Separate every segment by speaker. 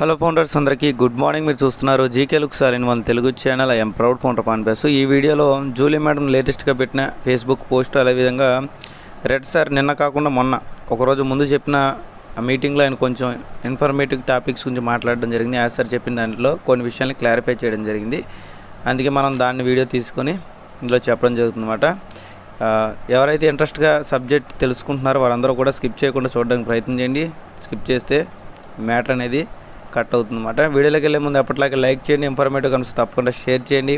Speaker 1: Hello founders అందరికీ good morning. మీరు చూస్తున్నారు GK look sir in one Telugu channel I'm proud founder పాన్పేస్ ఈ వీడియోలో జూలీ మేడం లేటెస్ట్గా పెట్టిన ఫేస్బుక్ పోస్ట్ అదేవిధంగా రెడ్ సార్ నిన్న కాకుండా మొన్న ఒకరోజు ముందు చెప్పిన ఆ మీటింగ్లో ఆయన కొంచెం ఇన్ఫర్మేటివ్ టాపిక్స్ గురించి మాట్లాడడం జరిగింది. యాజ్ సార్ చెప్పిన దాంట్లో కొన్ని విషయాల్ని క్లారిఫై చేయడం జరిగింది. అందుకే మనం దాన్ని వీడియో తీసుకొని ఇందులో చెప్పడం జరుగుతుందన్నమాట. ఆ, ఎవరైతే ఇంట్రెస్ట్గా సబ్జెక్ట్ తెలుసుకుంటున్నారో వారందరూ కూడా స్కిప్ చేయకుండా చూడడానికి ప్రయత్నం చేయండి. స్కిప్ చేస్తే మ్యాటర్ అనేది కట్ అవుతుందన్నమాట. వీడియోలోకి వెళ్ళే ముందు ఎప్పటిలాగే లైక్ చేయండి ఇన్ఫర్మేటివ్ కనుక తప్పకుండా షేర్ చేయండి.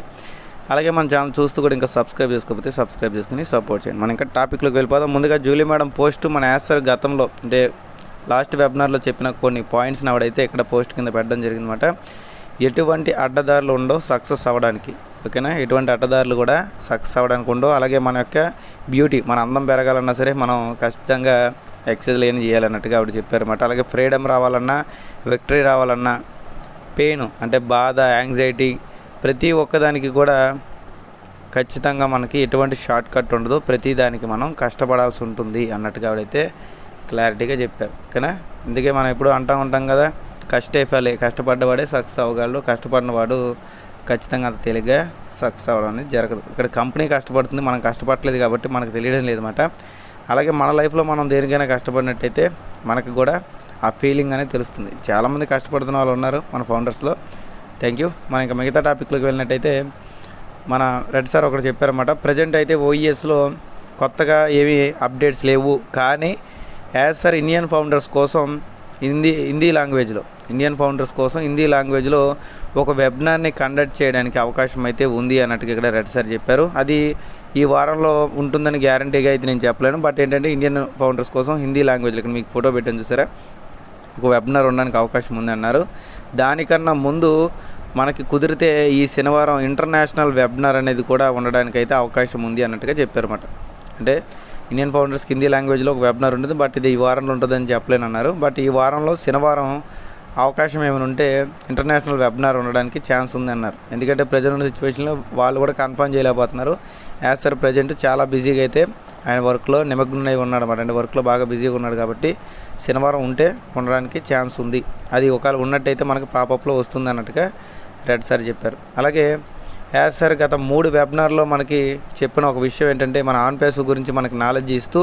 Speaker 1: అలాగే మన ఛానల్ చూస్తూ కూడా ఇంకా సబ్స్క్రైబ్ చేసుకోకపోతే సబ్స్క్రైబ్ చేసుకుని సపోర్ట్ చేయండి. మనం ఇంకా టాపిక్లోకి వెళ్ళిపోదాం. ముందుగా జూలీ మేడం పోస్ట్ మన యాసర్ గతంలో అంటే లాస్ట్ వెబినార్లో చెప్పిన కొన్ని పాయింట్స్ని ఆవిడైతే ఇక్కడ పోస్ట్ కింద పెట్టడం జరిగిందన్నమాట. ఎటువంటి అడ్డదారులు ఉండవు సక్సెస్ అవ్వడానికి. ఓకేనా? ఎటువంటి అడ్డదారులు కూడా సక్సెస్ అవ్వడానికి ఉండవు. అలాగే మన యొక్క బ్యూటీ మన అందం పెరగాలన్నా సరే మనం ఖచ్చితంగా ఎక్సర్సైజ్ లేని చేయాలన్నట్టుగా ఆవిడ చెప్పారన్నమాట. అలాగే ఫ్రీడమ్ రావాలన్నా విక్టరీ రావాలన్నా పెయిన్ అంటే బాధ యాంగ్జైటీ ప్రతి ఒక్కదానికి కూడా ఖచ్చితంగా మనకి ఎటువంటి షార్ట్ కట్ ఉండదు. ప్రతి దానికి మనం కష్టపడాల్సి ఉంటుంది అన్నట్టుగా ఆవిడైతే క్లారిటీగా చెప్పారు. ఓకేనా? అందుకే మనం ఎప్పుడు అంటూ ఉంటాం కదా కష్టే ఫలే కష్టపడ్డవాడే సక్సెస్ అవ్వగలడు కష్టపడిన వాడు ఖచ్చితంగా అంత తేలిగ్గా సక్సెస్ అవ్వడం అనేది జరగదు. ఇక్కడ కంపెనీ కష్టపడుతుంది మనం కష్టపడలేదు కాబట్టి మనకు తెలియడం లేదన్నమాట. అలాగే మన లైఫ్లో మనం దేనికైనా కష్టపడినట్టయితే మనకు కూడా ఆ ఫీలింగ్ అనేది తెలుస్తుంది. చాలామంది కష్టపడుతున్న వాళ్ళు ఉన్నారు మన ఫౌండర్స్లో థ్యాంక్ యూ మనం ఇంకా మిగతా టాపిక్లోకి వెళ్ళినట్టయితే మన రెడ్ సార్ ఒకటి చెప్పారన్నమాట ప్రజెంట్ అయితే ఓఈఎస్లో కొత్తగా ఏమీ అప్డేట్స్ లేవు. కానీ యాజ్ సార్ ఇండియన్ ఫౌండర్స్ కోసం హిందీ హిందీ లాంగ్వేజ్లో ఇండియన్ ఫౌండర్స్ కోసం హిందీ లాంగ్వేజ్లో ఒక వెబినార్ని కండక్ట్ చేయడానికి అవకాశం అయితే ఉంది అన్నట్టుగా ఇక్కడ రెడ్ సార్ చెప్పారు. అది ఈ వారంలో ఉంటుందని గ్యారంటీగా అయితే నేను చెప్పలేను. బట్ ఏంటంటే ఇండియన్ ఫౌండర్స్ కోసం హిందీ లాంగ్వేజ్లో ఇక్కడ మీకు ఫోటో పెట్టాను చూసారా? ఒక వెబినార్ ఉండడానికి అవకాశం ఉంది అన్నారు. దానికన్నా ముందు మనకి కుదిరితే ఈ శనివారం ఇంటర్నేషనల్ వెబినార్ అనేది కూడా ఉండడానికి అయితే అవకాశం ఉంది అన్నట్టుగా చెప్పారన్నమాట. అంటే ఇండియన్ ఫౌండర్స్ హిందీ లాంగ్వేజ్లో ఒక వెబినార్ ఉంటుంది బట్ ఇది ఈ వారంలో ఉంటుందని చెప్పలేను అన్నారు. బట్ ఈ వారంలో శనివారం అవకాశం ఏమైనా ఉంటే ఇంటర్నేషనల్ వెబినార్ ఉండడానికి ఛాన్స్ ఉంది అన్నారు. ఎందుకంటే ప్రజెంట్ ఉన్న సిచ్యువేషన్లో వాళ్ళు కూడా కన్ఫర్మ్ చేయలేకపోతున్నారు. యాజ్ సార్ ప్రజెంట్ చాలా బిజీగా అయితే ఆయన వర్క్లో నిమగ్నమై ఉన్నాడు అనమాట అంటే వర్క్లో బాగా బిజీగా ఉన్నాడు కాబట్టి శనివారం ఉంటే ఉండడానికి ఛాన్స్ ఉంది. అది ఒకవేళ ఉన్నట్టయితే మనకి పాపప్లో వస్తుంది అన్నట్టుగా రెడ్ సార్ చెప్పారు. అలాగే యాజ్ సార్ గత మూడు వెబినార్లో మనకి చెప్పిన ఒక విషయం ఏంటంటే మన ఆన్ పేస్ గురించి మనకి నాలెడ్జ్ ఇస్తూ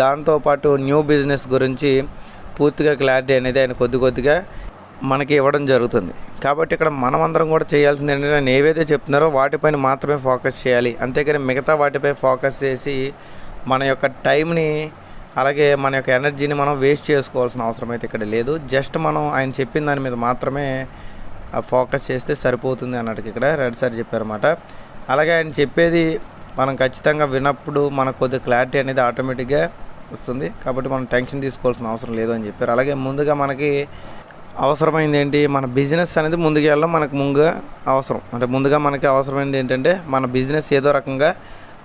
Speaker 1: దాంతోపాటు న్యూ బిజినెస్ గురించి పూర్తిగా క్లారిటీ అనేది ఆయన కొద్ది కొద్దిగా మనకి ఇవ్వడం జరుగుతుంది. కాబట్టి ఇక్కడ మనమందరం కూడా చేయాల్సింది ఏంటంటే ఆయన ఏవైతే చెప్తున్నారో వాటిపైన మాత్రమే ఫోకస్ చేయాలి. అంతేకాని మిగతా వాటిపై ఫోకస్ చేసి మన యొక్క టైంని అలాగే మన యొక్క ఎనర్జీని మనం వేస్ట్ చేసుకోవాల్సిన అవసరం అయితే ఇక్కడ లేదు. జస్ట్ మనం ఆయన చెప్పిన దాని మీద మాత్రమే ఆ ఫోకస్ చేస్తే సరిపోతుంది అన్నట్టు ఇక్కడ రెడ్ సార్ చెప్పారన్నమాట. అలాగే ఆయన చెప్పేది మనం ఖచ్చితంగా విన్నప్పుడు మనకు కొద్దిగా క్లారిటీ అనేది ఆటోమేటిక్గా వస్తుంది. కాబట్టి మనం టెన్షన్ తీసుకోవాల్సిన అవసరం లేదు అని చెప్పారు. అలాగే ముందుగా మనకి అవసరమైంది ఏంటి? మన బిజినెస్ అనేది ముందుకు వెళ్ళడం మనకు ముందుగా అవసరం. అంటే ముందుగా మనకి అవసరమైనది ఏంటంటే మన బిజినెస్ ఏదో రకంగా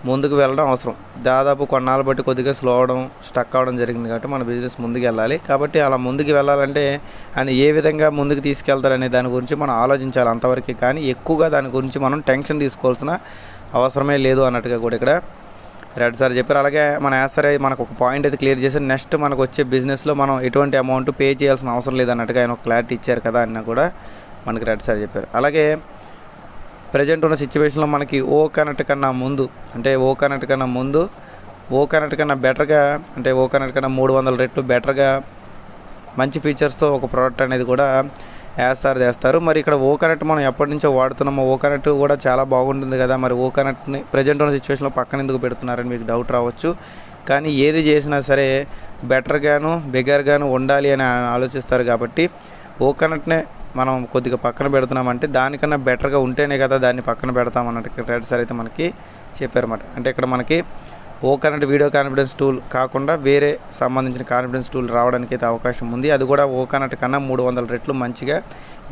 Speaker 1: ముందుకు వెళ్ళడం అవసరం. దాదాపు కొన్నాళ్ళు బట్టి కొద్దిగా స్లో అవడం స్టక్ అవడం జరిగింది కాబట్టి మన బిజినెస్ ముందుకు వెళ్ళాలి. కాబట్టి అలా ముందుకు వెళ్ళాలంటే ఆయన ఏ విధంగా ముందుకు తీసుకెళ్తారనే దాని గురించి మనం ఆలోచించాలి అంతవరకు. కానీ ఎక్కువగా దాని గురించి మనం టెన్షన్ తీసుకోవాల్సిన అవసరమే లేదు అన్నట్టుగా కూడా ఇక్కడ రెడ్ సార్ చెప్పారు. అలాగే మన యాసరే మనకు ఒక పాయింట్ అయితే క్లియర్ చేసి నెక్స్ట్ మనకు వచ్చే బిజినెస్లో మనం ఎటువంటి అమౌంట్ పే చేయాల్సిన అవసరం లేదన్నట్టుగా ఆయన ఒక క్లారిటీ ఇచ్చారు కదా అన్న కూడా మనకి రెడ్ సార్ చెప్పారు. అలాగే ప్రజెంట్ ఉన్న సిచ్యువేషన్లో మనకి ఓ కనెక్ట్ కన్నా ముందు అంటే ఓ కనెక్ట్ కన్నా ముందు ఓ కనెక్ట్ కన్నా బెటర్గా అంటే ఓ కనెక్ట్ కన్నా మూడు వందల రెట్లు బెటర్గా మంచి ఫీచర్స్తో ఒక ప్రోడక్ట్ అనేది కూడా వేస్తారు చేస్తారు. మరి ఇక్కడ ఓ కనెక్ట్ మనం ఎప్పటి నుంచో వాడుతున్నామో ఓ కనెక్ట్ కూడా చాలా బాగుంటుంది కదా. మరి ఓ కనెక్ట్ని ప్రజెంట్ ఉన్న సిచ్యువేషన్లో పక్కన ఎందుకు పెడుతున్నారని మీకు డౌట్ రావచ్చు. కానీ ఏది చేసినా సరే బెటర్గాను బిగర్గాను ఉండాలి అని ఆలోచిస్తారు కాబట్టి ఓ కనెక్ట్నే మనం కొద్దిగా పక్కన పెడుతున్నామంటే దానికన్నా బెటర్గా ఉంటేనే కదా దాన్ని పక్కన పెడతాం అన్నట్టు రెడ్ సార్ అయితే మనకి చెప్పారన్నమాట. అంటే ఇక్కడ మనకి ఓ కరెంట్ వీడియో కాన్ఫిడెన్స్ టూల్ కాకుండా వేరే సంబంధించిన కాన్ఫిడెన్స్ టూల్ రావడానికి అయితే అవకాశం ఉంది. అది కూడా ఓ కనెక్ట్ కన్నా మూడు వందల రెట్లు మంచిగా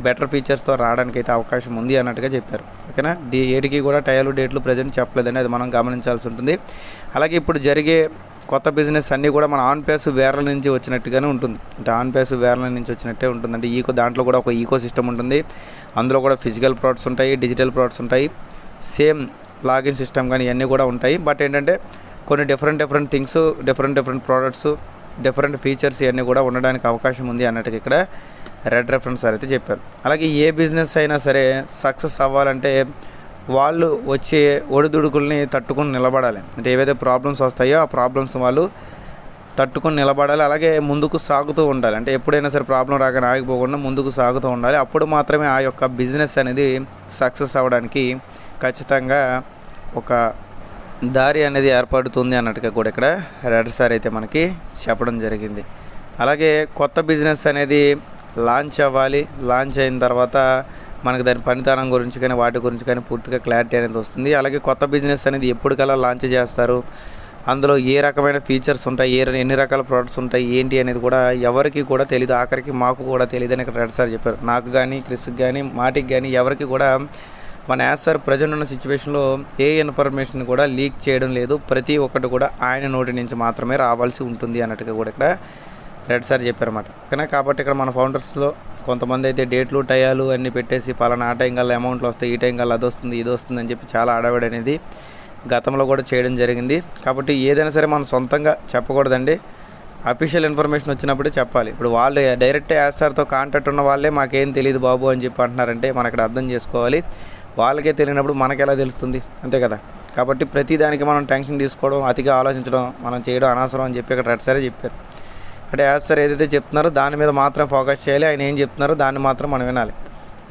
Speaker 1: బెటర్ ఫీచర్స్తో రావడానికి అయితే అవకాశం ఉంది అన్నట్టుగా చెప్పారు. ఓకేనా? దీ ఏటికి కూడా టైర్లు డేట్లు ప్రజెంట్ చెప్పలేదని అది మనం గమనించాల్సి ఉంటుంది. అలాగే ఇప్పుడు జరిగే కొత్త బిజినెస్ అన్నీ కూడా మన ఆన్ పేస్ వేర్ల నుంచి వచ్చినట్టుగానే ఉంటుంది. అంటే ఆన్ పేస్ వేర్ల నుంచి వచ్చినట్టే ఉంటుంది అంటే ఈకో దాంట్లో కూడా ఒక ఈకో సిస్టమ్ ఉంటుంది. అందులో కూడా ఫిజికల్ ప్రోడక్ట్స్ ఉంటాయి డిజిటల్ ప్రోడక్ట్స్ ఉంటాయి. సేమ్ లాగిన్ సిస్టమ్ కానీ ఇవన్నీ కూడా ఉంటాయి. బట్ ఏంటంటే కొన్ని different different things different different products different features ఇవన్నీ కూడా ఉండడానికి అవకాశం ఉంది అన్నట్టుగా ఇక్కడ రెడ్ రెఫరెన్స్ సార్ అయితే చెప్పారు. అలాగే ఏ బిజినెస్ అయినా సరే సక్సెస్ అవ్వాలంటే వాళ్ళు వచ్చే ఒడిదుడుకుల్ని తట్టుకుని నిలబడాలి. అంటే ఏవైతే ప్రాబ్లమ్స్ వస్తాయో ఆ ప్రాబ్లమ్స్ వాళ్ళు తట్టుకొని నిలబడాలి. అలాగే ముందుకు సాగుతూ ఉండాలి. అంటే ఎప్పుడైనా సరే ప్రాబ్లం రాగానే ఆగిపోకుండా ముందుకు సాగుతూ ఉండాలి. అప్పుడు మాత్రమే ఆ యొక్క బిజినెస్ అనేది సక్సెస్ అవ్వడానికి ఖచ్చితంగా ఒక దారి అనేది ఏర్పడుతుంది అన్నట్టుగా కూడా ఇక్కడ రెడ్ సార్ అయితే మనకి చెప్పడం జరిగింది. అలాగే కొత్త బిజినెస్ అనేది లాంచ్ అవ్వాలి. లాంచ్ అయిన తర్వాత మనకు దాని పనితనం గురించి కానీ వాటి గురించి కానీ పూర్తిగా క్లారిటీ అనేది వస్తుంది. అలాగే కొత్త బిజినెస్ అనేది ఎప్పటికల్లా లాంచ్ చేస్తారు. అందులో ఏ రకమైన ఫీచర్స్ ఉంటాయి? ఏ ఎన్ని రకాల ప్రోడక్ట్స్ ఉంటాయి? ఏంటి అనేది కూడా ఎవరికి కూడా తెలియదు ఆఖరికి మాకు కూడా తెలియదు అని ఇక్కడ రెడ్ సార్ చెప్పారు. నాకు కానీ క్రిస్కి కానీ మాటికి కానీ ఎవరికి కూడా మన యాజ్ సార్ ప్రజెంట్ ఉన్న సిచ్యువేషన్లో ఏ ఇన్ఫర్మేషన్ కూడా లీక్ చేయడం లేదు. ప్రతి ఒక్కటి కూడా ఆయన నోటి నుంచి మాత్రమే రావాల్సి ఉంటుంది అన్నట్టుగా కూడా ఇక్కడ రెడ్ సార్ చెప్పారన్నమాట. ఓకేనా? కాబట్టి ఇక్కడ మన ఫౌండర్స్లో కొంతమంది అయితే డేట్లు టయాలు అన్నీ పెట్టేసి పలానా ఆ టైం కల్లా అమౌంట్లు వస్తాయి ఈ టైం కల్లా అది వస్తుంది ఇది వస్తుంది అని చెప్పి చాలా ఆడవాడు అనేది గతంలో కూడా చేయడం జరిగింది. కాబట్టి ఏదైనా సరే మనం సొంతంగా చెప్పకూడదండి. అఫీషియల్ ఇన్ఫర్మేషన్ వచ్చినప్పుడే చెప్పాలి. ఇప్పుడు వాళ్ళు డైరెక్ట్ యాసార్తో కాంటాక్ట్ ఉన్న వాళ్ళే మాకేం తెలియదు బాబు అని చెప్పి అంటున్నారంటే మనకి ఇక్కడ అర్థం చేసుకోవాలి. వాళ్ళకే తెలియనప్పుడు మనకు ఎలా తెలుస్తుంది? అంతే కదా? కాబట్టి ప్రతి దానికి మనం టెన్షన్ తీసుకోవడం అతిగా ఆలోచించడం మనం చేయడం అనవసరం అని చెప్పి ఇక్కడ రెడ్ సరే చెప్పారు. అంటే యాజ్ సార్ ఏదైతే చెప్తున్నారో దాని మీద మాత్రం ఫోకస్ చేయాలి. ఆయన ఏం చెప్తున్నారో దాన్ని మాత్రం మనం వినాలి.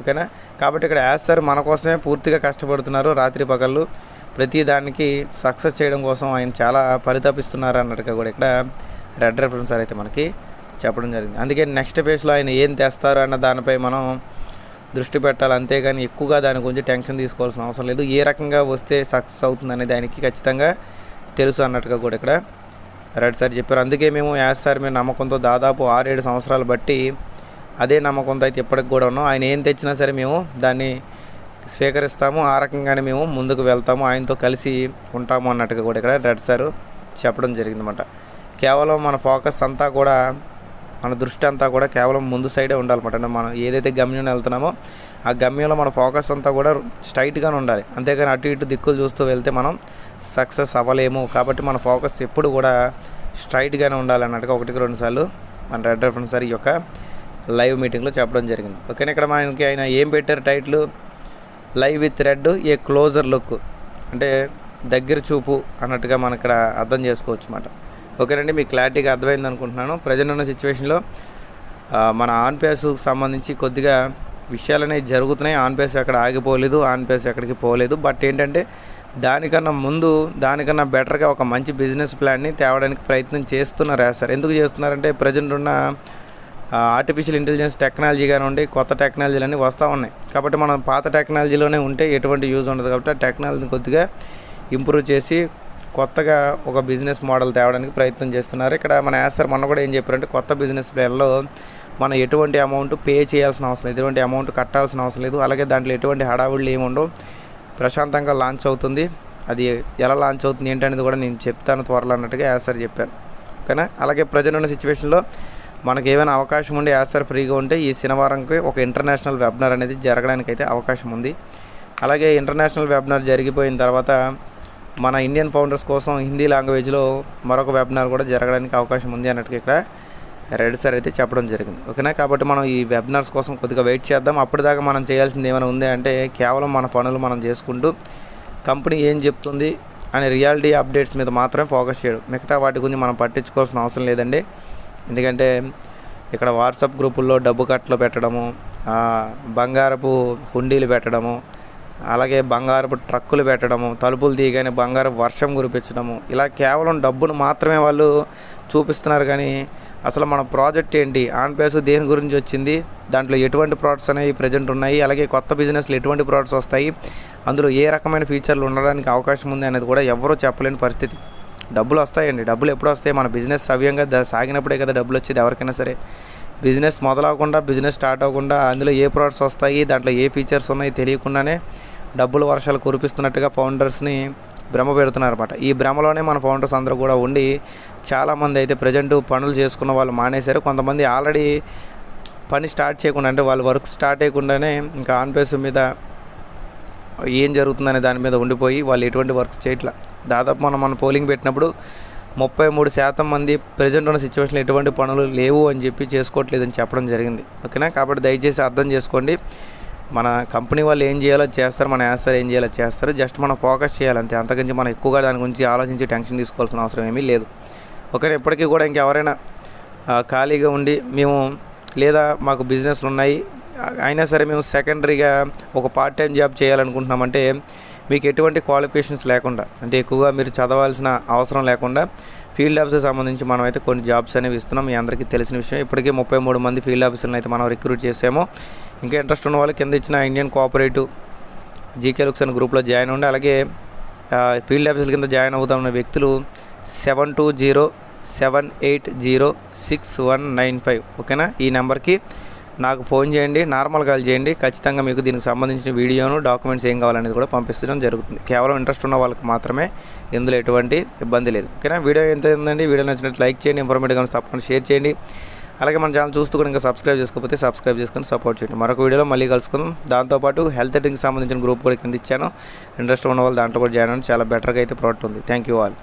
Speaker 1: ఓకేనా? కాబట్టి ఇక్కడ యాజ్ సార్ మన కోసమే పూర్తిగా కష్టపడుతున్నారు. రాత్రి పగళ్ళు ప్రతి దానికి సక్సెస్ చేయడం కోసం ఆయన చాలా పరితపిస్తున్నారు అన్నట్టుగా కూడా ఇక్కడ రెడ్ రెఫరెన్స్ సార్ అయితే మనకి చెప్పడం జరిగింది. అందుకే నెక్స్ట్ పేజ్లో ఆయన ఏం తెస్తారు అన్న దానిపై మనం దృష్టి పెట్టాలి. అంతేగాని ఎక్కువగా దాని గురించి టెన్షన్ తీసుకోవాల్సిన అవసరం లేదు. ఏ రకంగా వస్తే సక్సెస్ అవుతుంది అనే దానికి ఖచ్చితంగా తెలుసు అన్నట్టుగా కూడా ఇక్కడ రెడ్ సార్ చెప్పారు. అందుకే మేము యాస్ సార్ మేము నమ్మకంతో దాదాపు ఆరేడు సంవత్సరాలు బట్టి అదే నమ్మకంతో అయితే ఇప్పటికి కూడా ఉన్నాం. ఆయన ఏం తెచ్చినా సరే మేము దాన్ని స్వీకరిస్తాము. ఆ రకంగానే మేము ముందుకు వెళ్తాము. ఆయనతో కలిసి ఉంటాము అన్నట్టుగా కూడా ఇక్కడ రెడ్ సార్ చెప్పడం జరిగిందన్నమాట. కేవలం మన ఫోకస్ అంతా కూడా మన దృష్టి అంతా కూడా కేవలం ముందు సైడే ఉండాలన్నమాట. అంటే మనం ఏదైతే గమ్యం వెళ్తున్నామో ఆ గమ్యంలో మన ఫోకస్ అంతా కూడా స్ట్రైట్గానే ఉండాలి. అంతేగాని అటు ఇటు దిక్కులు చూస్తూ వెళ్తే మనం సక్సెస్ అవ్వలేము. కాబట్టి మన ఫోకస్ ఎప్పుడు కూడా స్ట్రైట్గానే ఉండాలి అన్నట్టుగా ఒకటికి రెండు సార్లు మన రెడ్ రెఫరెన్స్ సార్ ఈ యొక్క లైవ్ మీటింగ్లో చెప్పడం జరిగింది. ఓకేనా? ఇక్కడ మనకి ఆయన ఏం పెట్టారు title? Live with red a closer look. అంటే దగ్గర చూపు అన్నట్టుగా మనం ఇక్కడ అర్థం చేసుకోవచ్చు అన్నమాట. ఓకేనండి మీకు క్లారిటీగా అర్థమైంది అనుకుంటున్నాను. ప్రజెంట్ ఉన్న సిచ్యువేషన్లో మన ఆన్ పేస్కు సంబంధించి కొద్దిగా విషయాలు అనేవి జరుగుతున్నాయి. ఆన్ పేస్ ఎక్కడ ఆగిపోలేదు ఆన్ పేస్ ఎక్కడికి పోలేదు. బట్ ఏంటంటే దానికన్నా ముందు దానికన్నా బెటర్గా ఒక మంచి బిజినెస్ ప్లాన్ని తేవడానికి ప్రయత్నం చేస్తున్నారు సార్. ఎందుకు చేస్తున్నారంటే ప్రజెంట్ ఉన్న ఆర్టిఫిషియల్ ఇంటెలిజెన్స్ టెక్నాలజీ కానివ్వండి కొత్త టెక్నాలజీలు అన్నీ వస్తూ ఉన్నాయి. కాబట్టి మనం పాత టెక్నాలజీలోనే ఉంటే ఎటువంటి యూజ్ ఉండదు. కాబట్టి ఆ టెక్నాలజీని కొద్దిగా ఇంప్రూవ్ చేసి కొత్తగా ఒక బిజినెస్ మోడల్ తేవడానికి ప్రయత్నం చేస్తున్నారు. ఇక్కడ మన యాసర్ మొన్న కూడా ఏం చెప్పారంటే కొత్త బిజినెస్ ప్లాన్లో మనం ఎటువంటి అమౌంట్ పే చేయాల్సిన అవసరం లేదు. ఎటువంటి అమౌంట్ కట్టాల్సిన అవసరం లేదు. అలాగే దాంట్లో ఎటువంటి హడావుళ్ళు ఏమి ఉండవు. ప్రశాంతంగా లాంచ్ అవుతుంది. అది ఎలా లాంచ్ అవుతుంది ఏంటనేది కూడా నేను చెప్తాను త్వరలో అన్నట్టుగా యాసర్ చెప్పారు. ఓకేనా? అలాగే ప్రజలు ఉన్న సిచ్యువేషన్లో మనకి ఏమైనా అవకాశం ఉండి యాసర్ ఫ్రీగా ఉంటే ఈ శనివారంకి ఒక ఇంటర్నేషనల్ వెబినార్ అనేది జరగడానికి అయితే అవకాశం ఉంది. అలాగే ఇంటర్నేషనల్ వెబినార్ జరిగిపోయిన తర్వాత మన ఇండియన్ ఫౌండర్స్ కోసం హిందీ లాంగ్వేజ్లో మరొక వెబినార్ కూడా జరగడానికి అవకాశం ఉంది అన్నట్టుగా ఇక్కడ రెడ్ సార్ అయితే చెప్పడం జరిగింది. ఓకేనా? కాబట్టి మనం ఈ వెబినార్స్ కోసం కొద్దిగా వెయిట్ చేద్దాం. అప్పటిదాకా మనం చేయాల్సింది ఏమైనా ఉంది అంటే కేవలం మన పనులు మనం చేసుకుంటూ కంపెనీ ఏం చెప్తుంది అనే రియాలిటీ అప్డేట్స్ మీద మాత్రమే ఫోకస్ చేయడం. మిగతా వాటి గురించి మనం పట్టించుకోవాల్సిన అవసరం లేదండి. ఎందుకంటే ఇక్కడ వాట్సాప్ గ్రూపుల్లో డబ్బు కట్టలు పెట్టడము బంగారపు హుండీలు పెట్టడము అలాగే బంగారపు ట్రక్కులు పెట్టడము తలుపులు తీయగానే బంగారం వర్షం కురిపించడము ఇలా కేవలం డబ్బును మాత్రమే వాళ్ళు చూపిస్తున్నారు కానీ అసలు మన ప్రాజెక్ట్ ఏంటి? ఆన్ పేస్ దేని గురించి వచ్చింది? దాంట్లో ఎటువంటి ప్రోడక్ట్స్ అనేవి ప్రజెంట్ ఉన్నాయి? అలాగే కొత్త బిజినెస్లు ఎటువంటి ప్రోడక్ట్స్ వస్తాయి? అందులో ఏ రకమైన ఫీచర్లు ఉండడానికి అవకాశం ఉంది అనేది కూడా ఎవరూ చెప్పలేని పరిస్థితి. డబ్బులు వస్తాయండి. డబ్బులు ఎప్పుడు వస్తాయి? మన బిజినెస్ సవ్యంగా సాగినప్పుడే కదా డబ్బులు వచ్చేది ఎవరికైనా సరే. బిజినెస్ మొదలవకుండా బిజినెస్ స్టార్ట్ అవ్వకుండా అందులో ఏ ప్రోడక్ట్స్ వస్తాయి దాంట్లో ఏ ఫీచర్స్ ఉన్నాయి తెలియకుండానే డబ్బులు వర్షాలు కురిపిస్తున్నట్టుగా ఫౌండర్స్ని భ్రమ పెడుతున్నారన్నమాట. ఈ భ్రమలోనే మన ఫౌండర్స్ అందరూ కూడా ఉండి చాలామంది అయితే ప్రజెంట్ పనులు చేసుకున్న వాళ్ళు మానేశారు. కొంతమంది ఆల్రెడీ పని స్టార్ట్ చేయకుండా అంటే వాళ్ళు వర్క్ స్టార్ట్ చేయకుండానే ఇంకా ఆన్ పేస్ మీద ఏం జరుగుతుందనే దాని మీద ఉండిపోయి వాళ్ళు ఎటువంటి వర్క్స్ చేయట్లా. దాదాపు మనం మన పోలింగ్ పెట్టినప్పుడు ముప్పై మూడు శాతం మంది ప్రజెంట్ ఉన్న సిచ్యువేషన్లో ఎటువంటి పనులు లేవు అని చెప్పి చేసుకోవట్లేదని చెప్పడం జరిగింది. ఓకేనా? కాబట్టి దయచేసి అర్థం చేసుకోండి. మన కంపెనీ వాళ్ళు ఏం చేయాలో చేస్తారు. మన యాన్సర్ ఏం చేయాలో చేస్తారు. జస్ట్ మనం ఫోకస్ చేయాలి అంతే. మనం ఎక్కువగా దాని గురించి ఆలోచించి టెన్షన్ తీసుకోవాల్సిన అవసరం ఏమీ లేదు. ఓకేనా? ఇప్పటికీ కూడా ఇంకెవరైనా ఖాళీగా ఉండి మేము లేదా మాకు బిజినెస్లు ఉన్నాయి. అయినా సరే మేము సెకండరీగా ఒక పార్ట్ టైం జాబ్ చేయాలనుకుంటున్నామంటే మీకు ఎటువంటి క్వాలిఫికేషన్స్ లేకుండా అంటే ఎక్కువగా మీరు చదవాల్సిన అవసరం లేకుండా ఫీల్డ్ ఆఫీసర్ సంబంధించి మనం అయితే కొన్ని జాబ్స్ అనేవి ఇస్తున్నాం. మీ అందరికీ తెలిసిన విషయం. ఇప్పటికే ముప్పై మూడు మంది ఫీల్డ్ ఆఫీసర్ని అయితే మనం రిక్రూట్ చేసాము. ఇంకా ఇంట్రెస్ట్ ఉన్న వాళ్ళు కింద ఇచ్చిన ఇండియన్ కోఆపరేటివ్ జీకే లుక్స్ అనే గ్రూప్లో జాయిన్ ఉండి అలాగే ఫీల్డ్ ఆఫీసర్ కింద జాయిన్ అవుతామన్న వ్యక్తులు seven two zero seven eight zero six one nine five ఓకేనా? ఈ నెంబర్కి నాకు ఫోన్ చేయండి నార్మల్ కాల్ చేయండి. ఖచ్చితంగా మీకు దీనికి సంబంధించిన వీడియోను డాక్యుమెంట్స్ ఏం కావాలనేది కూడా పంపించడం జరుగుతుంది. కేవలం ఇంట్రెస్ట్ ఉన్న వాళ్ళకి మాత్రమే ఇందులో ఎటువంటి ఇబ్బంది లేదు. ఓకేనా? వీడియో ఎంత ఉందండి? వీడియో నచ్చినట్టు లైక్ చేయండి ఇన్ఫర్మేటివ్ కానీ తప్పకుండా షేర్ చేయండి. అలాగే మన ఛానల్ చూస్తూ కూడా ఇంకా సబ్స్క్రైబ్ చేసుకోకపోతే సబ్స్క్రైబ్ చేసుకొని సపోర్ట్ చేయండి. మరొక వీడియోలో మళ్ళీ కలుసుకుందాం. దాంతోపాటు హెల్త్ డ్రింక్ సంబంధించిన గ్రూప్ కూడా కింద ఇచ్చాను. ఇంట్రెస్ట్ ఉన్న వాళ్ళు దాంట్లో కూడా జాయిన్ అవ్వండి. చాలా బెటర్గా అయితే ప్రోడక్ట్ ఉంది. Thank you all.